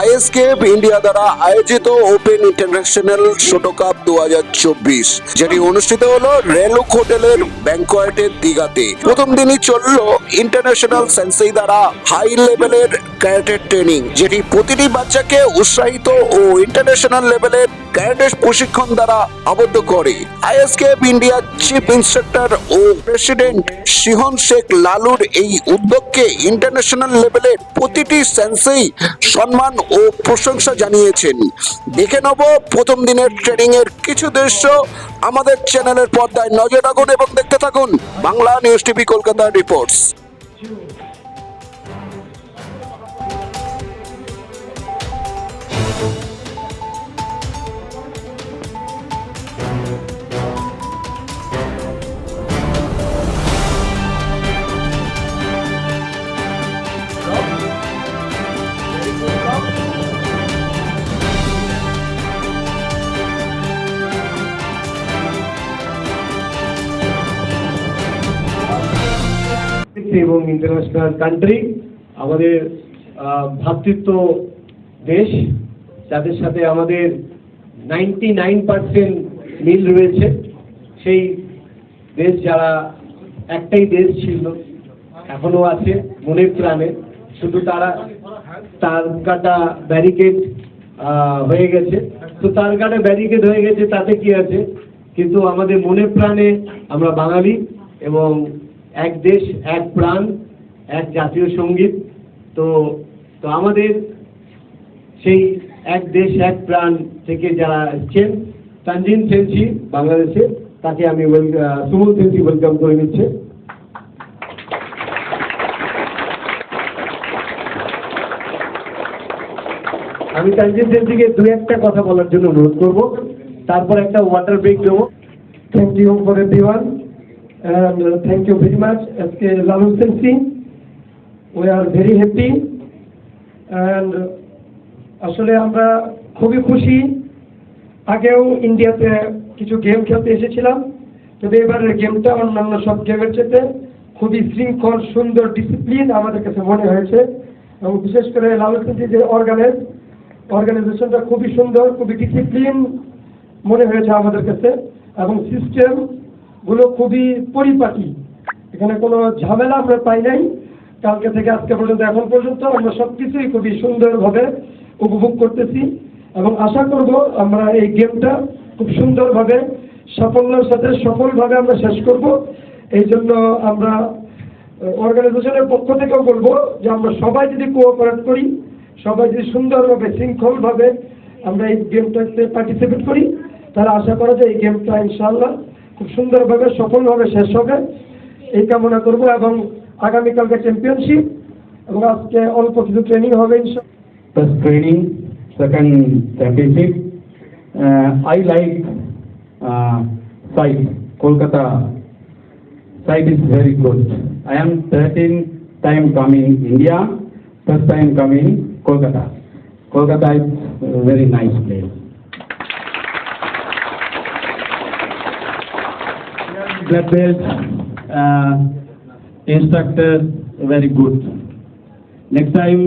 আইএসকেএফ India দ্বারা আয়োজিত open international ছোট কাপ দু যেটি অনুষ্ঠিত হলো রেলুক হোটেলের ব্যাংকোয়েটের দিঘাতে। প্রথম দিনই চলল ইন্টারন্যাশনাল সেন্সেই দ্বারা হাই লেভেলের ক্যারেটের ট্রেনিং, যেটি প্রতিটি বাচ্চাকে উৎসাহিত ও ইন্টারন্যাশনাল লেভেলের ক্যারেটের প্রশিক্ষণ দ্বারা আবদ্ধ করে। আইএসকেএফ ইন্ডিয়ার চিফ ইন্সট্রাক্টর ও প্রেসিডেন্ট সিহন শেখ লালুর এই উদ্যোগকে ইন্টারন্যাশনাল লেভেলে প্রতিটি সেন্সেই সম্মান ও প্রশংসা জানিয়েছেন। দেখে নেব প্রথম দিনের ট্রেনিং এর কিছু দৃশ্য আমাদের চ্যানেলের পর্দায় নজর রাখুন এবং দেখতে থাকুন Bangla news TV Kolkata reports. এবং ইন্টারন্যাশনাল কান্ট্রি আমাদের ভ্রাতৃত্ব দেশ, যাদের সাথে আমাদের নাইনটি নাইন পার্সেন্ট মিল রয়েছে। সেই দেশ যারা একটাই দেশ ছিল, এখনও আছে মনের প্রাণে। শুধু তারা, তার কাটা ব্যারিকেড হয়ে গেছে। তো তার কাটা ব্যারিকেড হয়ে গেছে, তাতে কি আছে? কিন্তু আমাদের মনে প্রাণে আমরা বাঙালি এবং এক দেশ এক প্রাণ এক জাতীয় সংগীত। তো তো আমাদের সেই এক দেশ এক প্রাণ থেকে যারা এসছেন তানজিন সেনসি বাংলাদেশে তাকে আমি সুমন সেনসি ওয়েলকাম করে নিচ্ছে। আমি তানজিন সেনসিকে দু একটা কথা বলার জন্য অনুরোধ করব। তারপর একটা ওয়াটার ব্রেক দেবো। Thank you for everyone, and uh, thank you very much, SK Lalu Sensi. We are very happy, and uh, আসলে আমরা খুবই খুশি। আগেও ইন্ডিয়াতে কিছু গেম খেলতে এসেছিলাম। তবে এবারের গেমটা অন্যান্য সব গেমের চেয়ে খুবই শৃঙ্খল সুন্দর ডিসিপ্লিন আমাদের কাছে মনে হয়েছে। এবং বিশেষ করে লালু সেন্সি যে অর্গানাইজ অর্গানাইজেশনটা খুবই সুন্দর খুবই ডিসিপ্লিন মনে হয়েছে আমাদের কাছে। এবং সিস্টেম গুলো খুবই পরিপাটি। এখানে কোনো ঝামেলা আমরা পাই নাই। কালকে থেকে আজকে পর্যন্ত এখন পর্যন্ত আমরা সব কিছুই খুবই সুন্দরভাবে উপভোগ করতেছি এবং আশা করব আমরা এই গেমটা খুব সুন্দরভাবে, সাফল্যের সাথে সফলভাবে আমরা শেষ করব। এই জন্য আমরা অর্গানাইজেশনের পক্ষ থেকেও বলব যে আমরা সবাই যদি কোঅপারেট করি, সবাই যদি সুন্দরভাবে, শৃঙ্খলভাবে আমরা এই গেমটাতে পার্টিসিপেট করি, তাহলে আশা করা যায় এই গেমটা ইনশাআল্লাহ খুব সুন্দরভাবে, সফলভাবে শেষ হবে। এই কামনা করব এবং আগামীকালকে চ্যাম্পিয়নশিপ এবং আজকে অল্প কিছু ট্রেনিং হবে first training second championship I like site Kolkata site is very good I am thirteen time coming India first time coming Kolkata Kolkata is very nice place that there's uh, um, instructor very good. Next time,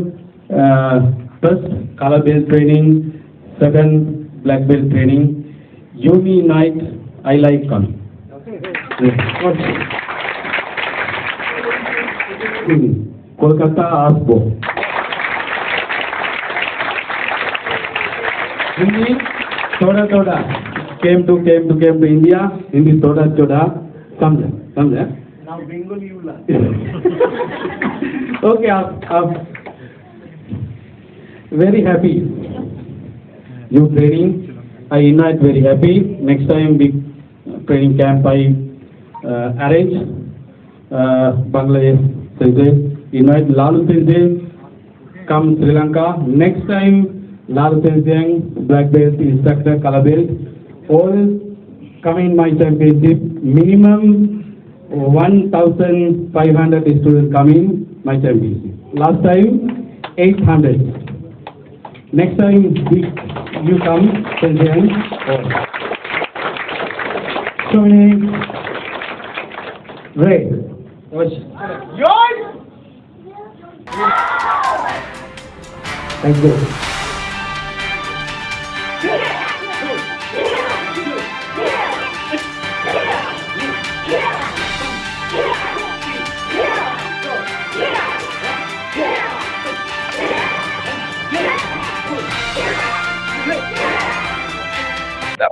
uh, first color belt training, second black belt training. Yumi night, I like come. Okay. Kolkata আসবো হিন্দি চোরা চোরা came to came to came to India Hindi চোরা চোরা समझा okay आप आप very happy you training I in right very happy next time be training camp I arrange Bangladesh in right Lalu Singh come Sri Lanka next time Lalu Singh black belt instructor कला belt all come in my championship minimum uh, 1,500 students coming my championship. Last time 800. Next time we, you come Sensei. Training. Great. Thank you.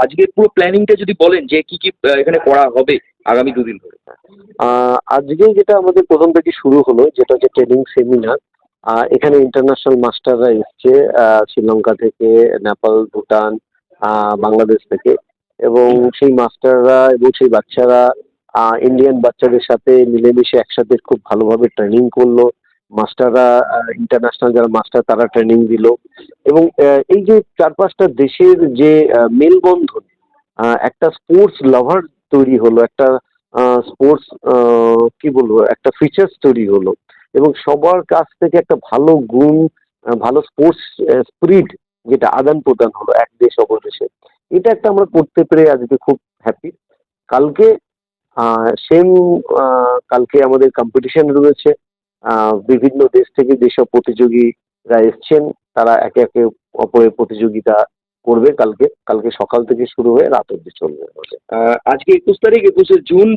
আজকে পুরো প্ল্যানিংটা যদি বলেন যে কি কি এখানে করা হবে আগামী দুদিন ধরে। আজকে যেটা আমাদের প্রথম থেকে শুরু হলো, যেটা হচ্ছে ট্রেনিং সেমিনার এখানে ইন্টারন্যাশনাল মাস্টাররা এসছে শ্রীলঙ্কা থেকে, নেপাল, ভুটান বাংলাদেশ থেকে। এবং সেই মাস্টাররা এবং সেই বাচ্চারা ইন্ডিয়ান বাচ্চাদের সাথে মিলেমিশে একসাথে খুব ভালোভাবে ট্রেনিং করল। মাস্টাররা ইন্টারন্যাশনাল যারা মাস্টার তারা ট্রেনিং দিল। এবং এই যে চার পাঁচটা দেশের যে মেলবন্ধন একটা স্পোর্টস লাভার তৈরি হলো, একটা স্পোর্টস কি বলব, একটা ফিচার্স তৈরি হলো। এবং সবার কাছ থেকে একটা ভালো গুণ ভালো স্পোর্টস স্পিরিট যেটা আদান প্রদান হলো এক দেশ অপর দেশে। এটা একটা আমরা করতে পেরে আজকে খুব হ্যাপি কালকে সেম কালকে আমাদের কম্পিটিশন রয়েছে। বিভিন্ন দেশ থেকে যেসব প্রতিযোগীরা এসছেন তারা একে একে অপরের প্রতিযোগিতা করবে কালকে। কালকে সকাল থেকে শুরু হয়ে রাত অব্দি চলবে। আজকে একুশ তারিখ একুশে জুন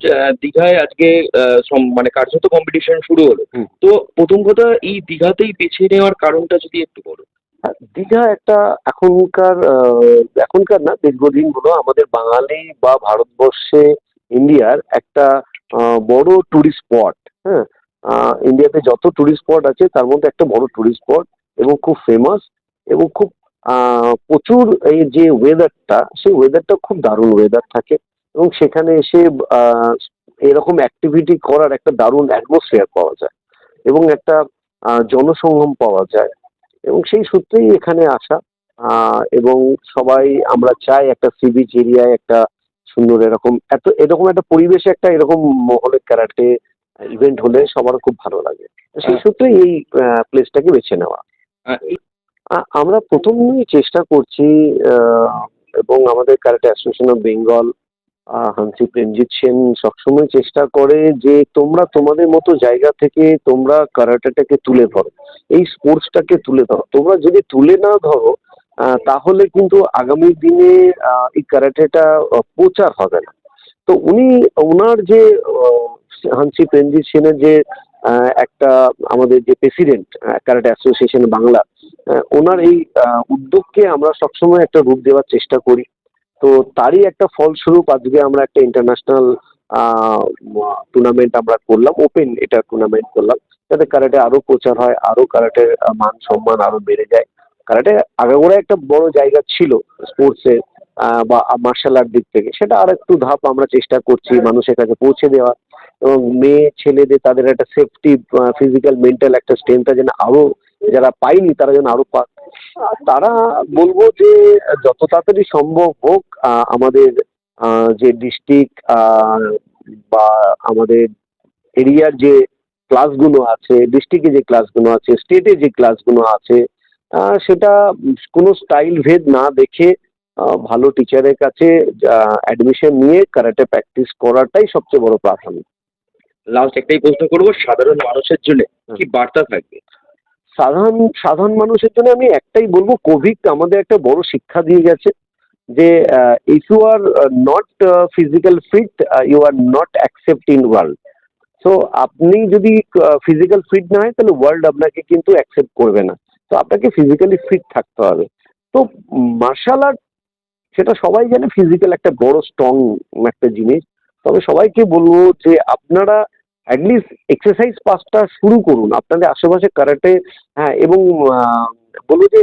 দীঘায় আজকে মানে কার্যত কম্পিটিশন শুরু হলো। তো প্রথম কথা এই দীঘাতেই বেছে নেওয়ার কারণটা যদি একটু বলো। দীঘা একটা এখনকার এখনকার না দীর্ঘদিন হলো আমাদের বাঙালি বা ভারতবর্ষে ইন্ডিয়ার একটা বড় টুরিস্ট স্পট হ্যাঁ ইন্ডিয়াতে যত টুরিস্ট স্পট আছে, তার মধ্যে একটা বড় টুরিস্ট স্পট এবং খুব ফেমাস এবং খুব প্রচুর এই যে ওয়েদারটা সেই ওয়েদারটা খুব দারুণ ওয়েদার থাকে এবং সেখানে এসে এরকম অ্যাক্টিভিটি করার একটা দারুণ অ্যাটমসফিয়ার পাওয়া যায় এবং একটা জনসংগম পাওয়া যায় এবং সেই সূত্রেই এখানে আসা এবং সবাই আমরা চাই একটা সি বিচ এরিয়ায় একটা সুন্দর এরকম, এত, এরকম একটা পরিবেশে একটা এরকম হলে ক্যারাটে ইভেন্ট হলে সবার খুব ভালো লাগে। সেই হ্যাঁ। সূত্রেই এই প্লেসটাকে বেছে নেওয়া। এই- আমরা প্রথমেই চেষ্টা করছি এবং আমাদের ক্যারাটে অ্যাসোসিয়েশন অফ বেঙ্গল হানসি প্রেমজিৎ সেন সবসময় চেষ্টা করে যে তোমরা তোমাদের মতো জায়গা থেকে তোমরা কারাটেটাকে তুলে ধরো। এই স্পোর্টসটাকে তুলে ধরো। তোমরা যদি তুলে না ধরো তাহলে কিন্তু আগামী দিনে এই কারাটেটা প্রচার হবে না। তো উনি ওনার যে হানসি প্রেমজিৎ সেনের যে একটা আমাদের যে প্রেসিডেন্ট ক্যারাটে অ্যাসোসিয়েশন বাংলা ওনার এই উদ্যোগকে আমরা সবসময় একটা রূপ দেওয়ার চেষ্টা করি। তো তারই একটা ফলস্বরূপ আজকে আমরা একটা ইন্টারন্যাশনাল টুর্নামেন্ট আমরা করলাম ওপেন এটা টুর্নামেন্ট করলাম, যাতে কারাটে আরও প্রচার হয়, আরও কারাটের মান সম্মান আরও বেড়ে যায়। কারাটে আগাগোড়া একটা বড় জায়গা ছিল স্পোর্টসে বা মার্শাল আর্ট দিক থেকে, সেটা আর একটু ধাপ আমরা চেষ্টা করছি মানুষের কাছে পৌঁছে দেওয়া এবং মেয়ে ছেলেদের তাদের একটা সেফটি ফিজিক্যাল মেন্টাল একটা স্ট্রেংথটা যেন আরও যারা পায়নি, তারা যেন আরও পাক তারা বলব যে যত তাড়াতাড়ি সম্ভব হোক আমাদের যে ডিস্ট্রিক্ট বা আমাদের এরিয়ার যে ক্লাসগুলো আছে ডিস্ট্রিক্টে যে ক্লাসগুলো আছে স্টেটে যে ক্লাসগুলো আছে সেটা কোনো স্টাইল ভেদ না দেখে ভালো টিচারের কাছে অ্যাডমিশন নিয়ে কারাটে প্র্যাকটিস করাটাই সবচেয়ে বড় প্রাথমিক লাস্ট একটাই প্রশ্ন করব সাধারণ মানুষের জন্য কি বার্তা থাকবে? সাধারণ সাধারণ মানুষের জন্য আমি একটাই বলব কোভিড আমাদের একটা বড় শিক্ষা দিয়ে গেছে যে if you are not physical fit you are not accept in world so আপনি যদি ফিজিক্যাল ফিট না হয় তাহলে ওয়ার্ল্ড আপনাকে কিন্তু অ্যাকসেপ্ট করবে না। তো আপনাকে ফিজিক্যালি ফিট থাকতে হবে। তো মার্শাল আর্ট সেটা সবাই জানে ফিজিক্যাল একটা বড় স্ট্রং একটা জিনিস। তবে সবাইকে বলব যে আপনারা অ্যাটলিস্ট এক্সারসাইজ পাসটা শুরু করুন। আপনাদের আশেপাশে কারাটে হ্যাঁ এবং বলব যে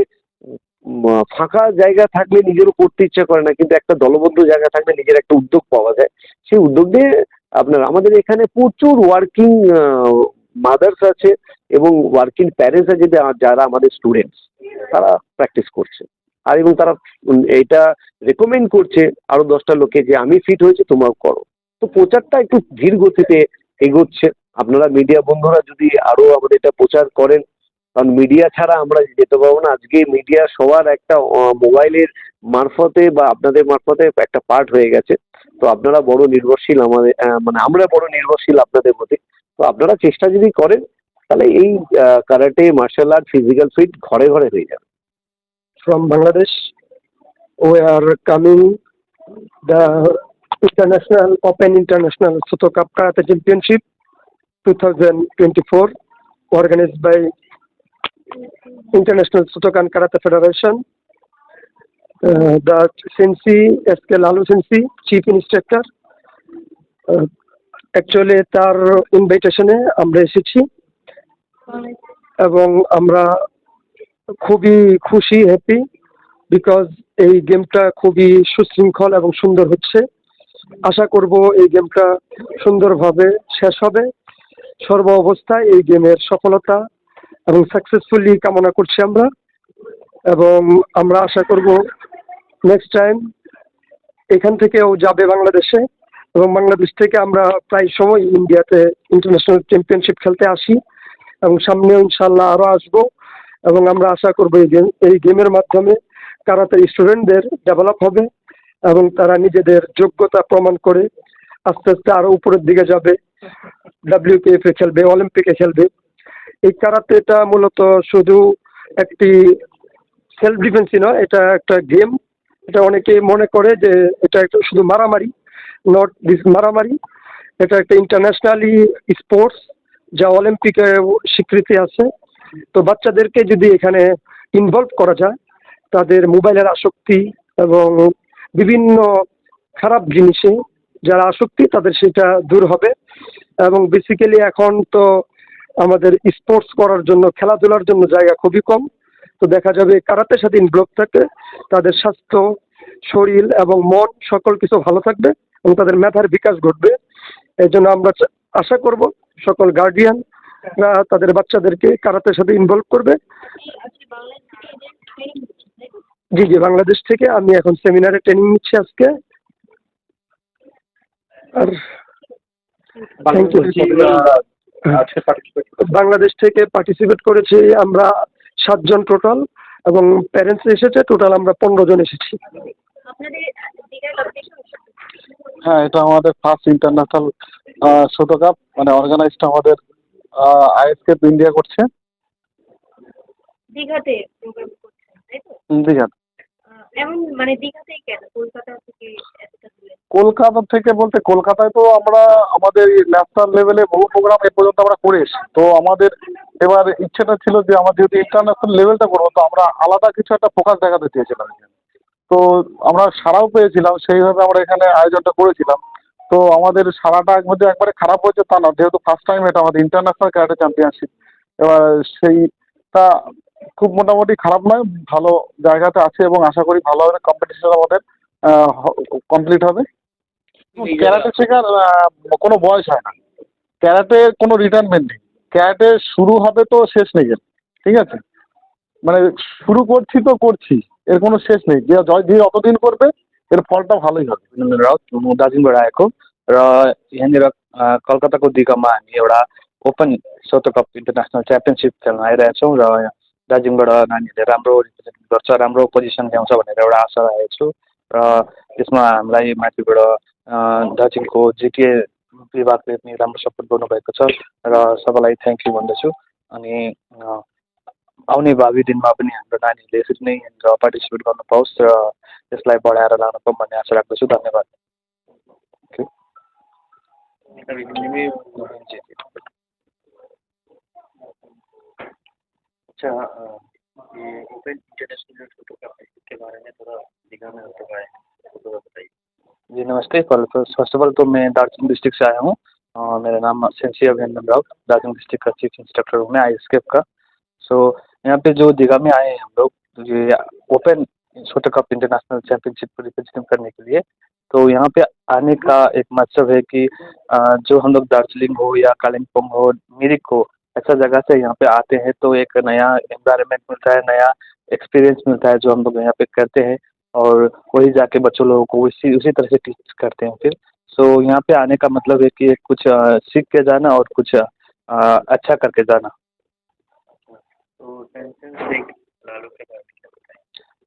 ফাঁকা জায়গা থাকলে নিজেরও করতে ইচ্ছা করে না, কিন্তু একটা দলবদ্ধ জায়গা থাকলে নিজের একটা উদ্যোগ পাওয়া যায়। সেই উদ্যোগ দিয়ে আপনার, আমাদের এখানে প্রচুর ওয়ার্কিং মাদার্স আছে এবং ওয়ার্কিং প্যারেন্টস আছে যারা আমাদের স্টুডেন্টস তারা প্র্যাকটিস করছে। আর এবং তারা এটা রেকমেন্ড করছে আরও দশটা লোকে যে, আমি ফিট হয়েছে, তোমরাও করো। তো প্রচারটা একটু ধীর গতিতে এগোচ্ছে। আপনারা মিডিয়া বন্ধুরা যদি আরও আমাদের এটা প্রচার করেন, কারণ মিডিয়া ছাড়া আমরা যেতে পারব না। আজকে মিডিয়া সবার একটা মোবাইলের মারফতে বা আপনাদের মারফতে একটা পার্ট হয়ে গেছে। তো আপনারা বড় নির্ভরশীল আমাদের মানে আমরা বড় নির্ভরশীল আপনাদের প্রতি তো আপনারা চেষ্টা যদি করেন, তাহলে এই karate martial art physical fit ঘরে ঘরে হয়ে যাবে। From Bangladesh. We are coming the international open international ছোট cup karate championship two thousand twenty four organize by international Shotokan karate federation the sensei S K Lalu sensei chief instructor actually তার ইনভাইটেশনে আমরা এসেছি। এবং আমরা খুবই খুশি happy because এই গেমটা খুবই সুশৃঙ্খল এবং সুন্দর হচ্ছে। আশা করব এই গেমটা সুন্দরভাবে শেষ হবে। সর্ব অবস্থায় এই গেমের সফলতা এবং সাকসেসফুলি কামনা করছি আমরা এবং আমরা আশা করব নেক্সট টাইম এখান থেকেও যাবে বাংলাদেশে এবং বাংলাদেশ থেকে আমরা প্রায় সময় ইন্ডিয়াতে ইন্টারন্যাশনাল চ্যাম্পিয়নশিপ খেলতে আসি এবং সামনেও ইনশাল্লাহ আরও আসব এবং আমরা আশা করব এই গেম এই গেমের মাধ্যমে কারাতে স্টুডেন্টদের ডেভেলপ হবে। এবং তারা নিজেদের যোগ্যতা প্রমাণ করে আস্তে আস্তে আরও উপরের দিকে যাবে। ডাব্লিউপিএফ খেলবে অলিম্পিকে খেলবে। এই কারাতেটা মূলত শুধু একটি সেলফ ডিফেন্সই নয়, এটা একটা গেম এটা অনেকে মনে করে যে এটা একটা শুধু মারামারি নট দিস মারামারি। এটা একটা ইন্টারন্যাশনালি স্পোর্টস যা অলিম্পিকে স্বীকৃতি আছে। তো বাচ্চাদেরকে যদি এখানে ইনভলভ করা যায়, তাদের মোবাইলের আসক্তি এবং বিভিন্ন খারাপ জিনিসে যারা আসক্তি, তাদের সেটা দূর হবে। এবং বেসিক্যালি এখন তো আমাদের স্পোর্টস করার জন্য, খেলাধুলার জন্য জায়গা খুবই কম। তো দেখা যাবে কারাতে সাথে ইনভলভ থাকলে তাদের স্বাস্থ্য, শরীর এবং মন সকল কিছু ভালো থাকবে এবং তাদের মেধার বিকাশ ঘটবে। এই জন্য আমরা আশা করব সকল গার্ডিয়ান তাদের বাচ্চাদেরকে কারাতের সাথে ইনভলভ করবে। জি জি বাংলাদেশ থেকে আমি এখন সেমিনারে ট্রেনিং নিচ্ছি আজকে। আর থ্যাংক ইউ বাংলাদেশ থেকে পার্টিসিপেট করেছি আমরা সাতজন টোটাল এবং প্যারেন্টস এসেছে টোটাল আমরা পনেরো জন এসেছি। হ্যাঁ এটা আমাদের ফার্স্ট ইন্টারন্যাশনাল ছোট কাপ মানে অর্গানাইজটা আমাদের আইএসকেপ ইন্ডিয়া করছে। দীঘাতে প্রোগ্রাম মানে কলকাতা থেকে বলতে কলকাতায় তো আমরা আমাদের ন্যাশনাল লেভেলে বহু প্রোগ্রাম এ পর্যন্ত আমরা করে এসেছি। তো আমাদের এবার ইচ্ছেটা ছিল যে আমরা যেহেতু ইন্টারন্যাশনাল লেভেলটা করব, তো আমরা আলাদা কিছু একটা ফোকাস দেখাতে চেয়েছিলাম তো আমরা সারাও পেয়েছিলাম, সেইভাবে আমরা এখানে আয়োজনটা করেছিলাম। তো আমাদের সারাটা একবারে একবারে খারাপ হয়েছে তা না, যেহেতু ফার্স্ট টাইম এটা আমাদের ইন্টারন্যাশনাল ক্যারাটে চ্যাম্পিয়নশিপ এবার সেইটা খুব মোটামুটি খারাপ নয় ভালো জায়গাতে আছে এবং আশা করি ভালো হবে কম্পিটিশন আমাদের কমপ্লিট হবে। ক্যারাটে শেখার কোনো বয়স হয় না। ক্যারাটে কোনো রিটায়ারমেন্ট নেই। ক্যারাটে শুরু হবে তো শেষ নেই এর ঠিক আছে? মানে শুরু করছি তো করছি এর কোনো শেষ নেই। যে জয় দিয়ে অতদিন করবে এর ফলটা ভালোই হবে। दार्जिलिङबाट आएको र यहाँनिर कलकत्ताको दिगमा हामी एउटा ओपन सोतोकप इन्टरनेसनल च्याम्पियनसिप खेल्न आइरहेछौँ र दार्जिलिङबाट नानीहरूले राम्रो रिप्रेजेन्ट गर्छ राम्रो पोजिसन ल्याउँछ भनेर एउटा आशा राखेको छु। र त्यसमा हामीलाई माथिबाट दार्जिलिङको जिटिए विभागले पनि राम्रो सपोर्ट गर्नुभएको छ र सबैलाई थ्याङ्क यू भन्दछु। अनि आउने भावी दिनमा पनि हाम्रो नानीहरूले यसरी नै यहाँनिर पार्टिसिपेट गर्नु पाओस् र यसलाई बढाएर लान पाऊँ भन्ने आशा राख्दछु। धन्यवाद। अच्छा ये ओपन इंटरनेशनल फ़ोटो का बारे में थोड़ा दिखा में तो बताइए। जी नमस्ते। फ़र्स्ट ऑफ़ ऑल तो मैं दार्जिलिंग डिस्ट्रिक्ट से आया हूँ। अ, मेरा नाम सेंसी अभिनंदन राउत दार्जिलिंग डिस्ट्रिक्ट का चीफ इंस्ट्रक्टर हूँ मैं आई का। सो यहाँ पे जो दीघा में आए हैं हम लोग ये ओपन छोटा कप इंटरनेशनल चैंपियनशिप को रिप्रेजेंट करने के लिए। तो यहाँ पे आने का एक मतलब है कि जो हम लोग दार्जिलिंग हो या कालिम्पोंग हो मिरिक हो ऐसा जगह से यहाँ पे आते हैं तो एक नया एनवायरनमेंट मिलता है नया एक्सपीरियंस मिलता है जो हम लोग यहाँ पे करते हैं और वही जाके बच्चों लोगों को उसी उसी तरह से टीच करते हैं फिर। सो यहाँ पे आने का मतलब है कि कुछ सीख के जाना और कुछ अच्छा करके जाना। तो टेंशन से लालू के बारे में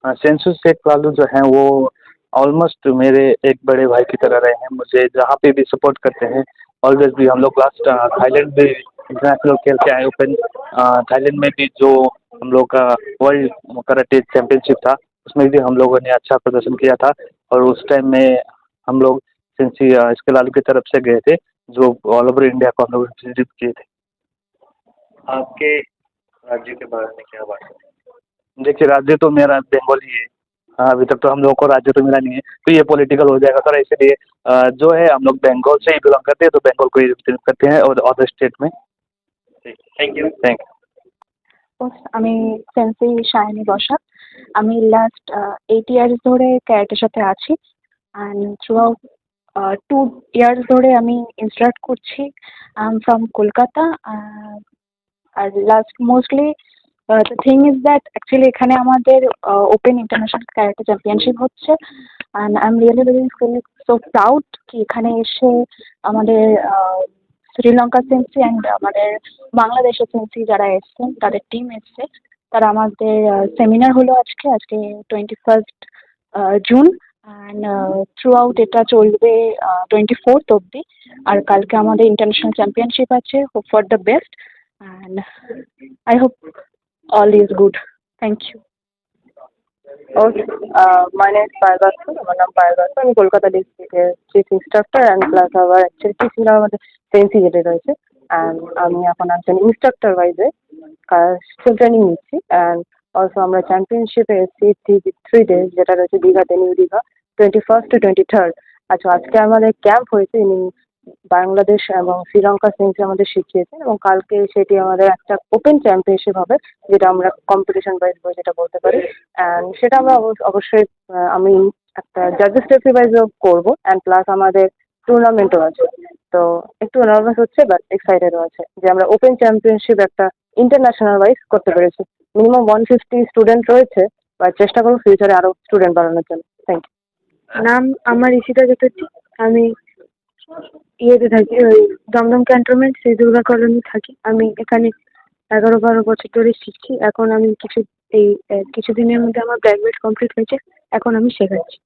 हाँ, सेंसु शेख लालू जो हैं वो ऑलमोस्ट मेरे एक बड़े भाई की तरह रहे हैं। मुझे जहाँ पे भी सपोर्ट करते हैं ऑलवेज भी हम लोग लास्ट थाईलैंड में इंटरनेशनल खेल के आए ओपन थाईलैंड में भी जो हम लोग का वर्ल्ड कराटे चैंपियनशिप था उसमें भी हम लोगों ने अच्छा प्रदर्शन किया था और उस टाइम में हम लोग सेंसी इसके लालू की तरफ़ से गए थे जो ऑल ओवर इंडिया को हम लोग रिप्रेजेंट किए थे। आपके राज्य के बारे में क्या बात है? देखिए राज्य तो मेरा बंगाली है हाँ, अभी तक तो हम लोगों को राज्य तो मिला नहीं है तो ये पॉलिटिकल हो जाएगा सर इसलिए जो है हम लोग बंगाल से ही बिलोंग करते हैं तो बंगाल को ही रिप्रेजेंट करते हैं और अदर स्टेट में। থ্যাংক ইউ थैंक আমি সেন্সি শায়নি বসাক আমি লাস্ট এইট ইয়ার্স ধরে ক্যারেটের সাথে আছি। And throughout two years ধরে আমি ইনস্ট্রাক্ট করছি I am from Kolkata R last mostly the thing is that actually এখানে আমাদের ওপেন ইন্টারন্যাশনাল ক্যারেটে চ্যাম্পিয়নশিপ হচ্ছে। And I am really very feel so proud কি এখানে এসে আমাদের শ্রীলঙ্কা সেন্সি অ্যান্ড আমাদের বাংলাদেশের সেন্সি যারা এসছেন তাদের টিম এসছে। তারা আমাদের সেমিনার হলো আজকে আজকে twenty first June and throughout এটা চলবে টোয়েন্টি ফোর্থ অবধি। আর কালকে আমাদের ইন্টারন্যাশনাল চ্যাম্পিয়নশিপ আছে hope for the best and I hope all is good thank you Is Payal Basu. আমার নাম আমি কলকাতা ডিস্ট্রিক্টের চিফ ইনস্ট্রাক্টর অ্যান্ড প্লাস আবার অ্যাকচুয়ালি ছিল আমাদের সেন্সি যেটা রয়েছে। অ্যান্ড আমি এখন একজন ইনস্ট্রাক্টর ওয়াইজে স্কিল ট্রেনিং নিচ্ছি। অ্যান্ড অলসো আমরা চ্যাম্পিয়নশিপে এসেছি থ্রি থ্রি যেটা রয়েছে দীঘাতে, new Digha twenty first to twenty third আচ্ছা আজকে আমাদের ক্যাম্প হয়েছে বাংলাদেশ এবং শ্রীলঙ্কা সেন্সি আমাদের শিখিয়েছেন এবং কালকে সেটি আমাদের একটা ওপেন চ্যাম্পিয়নশিপ হবে, যেটা আমরা কম্পিটিশন ওয়াইজ যেটা বলতে পারি। অ্যান্ড সেটা আমরা অবশ্য- অবশ্যই আমি একটা জাজেস ট্রফি ওয়াইজও করব। অ্যান্ড প্লাস আমাদের টুর্নামেন্টও আছে। তো একটু নার্ভাস হচ্ছে বাট এক্সাইটেডও আছে যে আমরা ওপেন চ্যাম্পিয়নশিপ একটা ইন্টারন্যাশনাল ওয়াইজ করতে পেরেছি। মিনিমাম ওয়ান ফিফটি স্টুডেন্ট রয়েছে বা চেষ্টা করব ফিউচারে আরও স্টুডেন্ট বাড়ানোর জন্য। থ্যাংক ইউ নাম আমার ঈশিতা চ্যাটার্জি আমি ইয়েতে থাকি ওই দমদম ক্যান্টনমেন্ট সেই দুর্গা কলোনি থাকি। আমি এখানে এগারো বারো বছর ধরে শিখছি। এখন আমি কিছু এই আহ, কিছুদিনের মধ্যে আমার গ্র্যাজুয়েট কমপ্লিট হয়েছে। এখন আমি শেখাচ্ছি।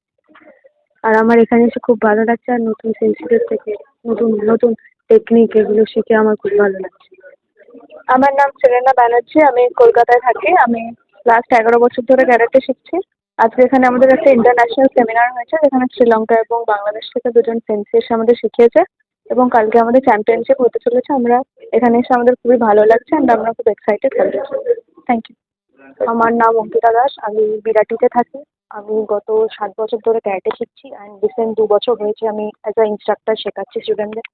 আর আমার এখানে এসে খুব ভালো লাগছে। আর নতুন সেন্সিটিভ থেকে নতুন নতুন টেকনিক এগুলো শিখে আমার খুব ভালো লাগছে। আমার নাম সেলেনা ব্যানার্জি। আমি কলকাতায় থাকি। আমি লাস্ট এগারো বছর ধরে ক্যারাটে শিখছি। আজকে এখানে আমাদের একটা ইন্টারন্যাশনাল সেমিনার হয়েছে, যেখানে শ্রীলঙ্কা এবং বাংলাদেশ থেকে দুজন সেন্সি এসে আমাদের শিখিয়েছে এবং কালকে আমাদের চ্যাম্পিয়নশিপ হতে চলেছে। আমরা এখানে এসে আমাদের খুবই ভালো লাগছে অ্যান্ড আমরা খুব এক্সাইটেড হয়ে থ্যাংক ইউ আমার নাম অঙ্কিতা দাস, আমি বিরাটিতে থাকি। আমি গত সাত বছর ধরে ক্যারাটে শিখছি অ্যান্ড রিসেন্ট দু বছর হয়েছে আমি অ্যাজ আ ইনস্ট্রাক্টর শেখাচ্ছি স্টুডেন্টদের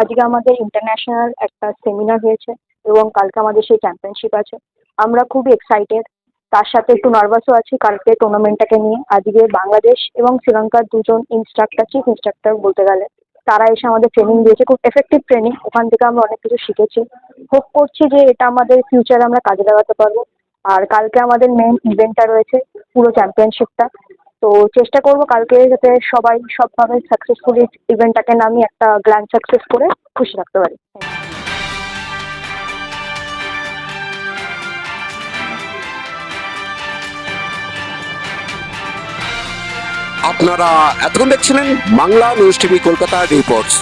আজকে আমাদের ইন্টারন্যাশনাল একটা সেমিনার হয়েছে এবং কালকে আমাদের সেই চ্যাম্পিয়নশিপ আছে। আমরা খুবই এক্সাইটেড তার সাথে একটু নার্ভাসও আছি কালকে টুর্নামেন্টটাকে নিয়ে। আজকে বাংলাদেশ এবং শ্রীলঙ্কার দুজন ইনস্ট্রাক্টর চিফ ইনস্ট্রাক্টর বলতে গেলে, তারা এসে আমাদের ট্রেনিং দিয়েছে। খুব এফেক্টিভ ট্রেনিং ওখান থেকে আমরা অনেক কিছু শিখেছি। হোপ করছি যে এটা আমাদের ফিউচারে আমরা কাজে লাগাতে পারব। আর কালকে আমাদের মেন ইভেন্টটা রয়েছে পুরো চ্যাম্পিয়নশিপটা তো চেষ্টা করব কালকে যাতে সবাই সবভাবে সাকসেসফুলি ইভেন্টটাকে নামিয়ে একটা গ্র্যান্ড সাকসেস করে খুশি রাখতে পারি। আপনারা এতক্ষণ দেখছিলেন Bangla news TV Kolkata reports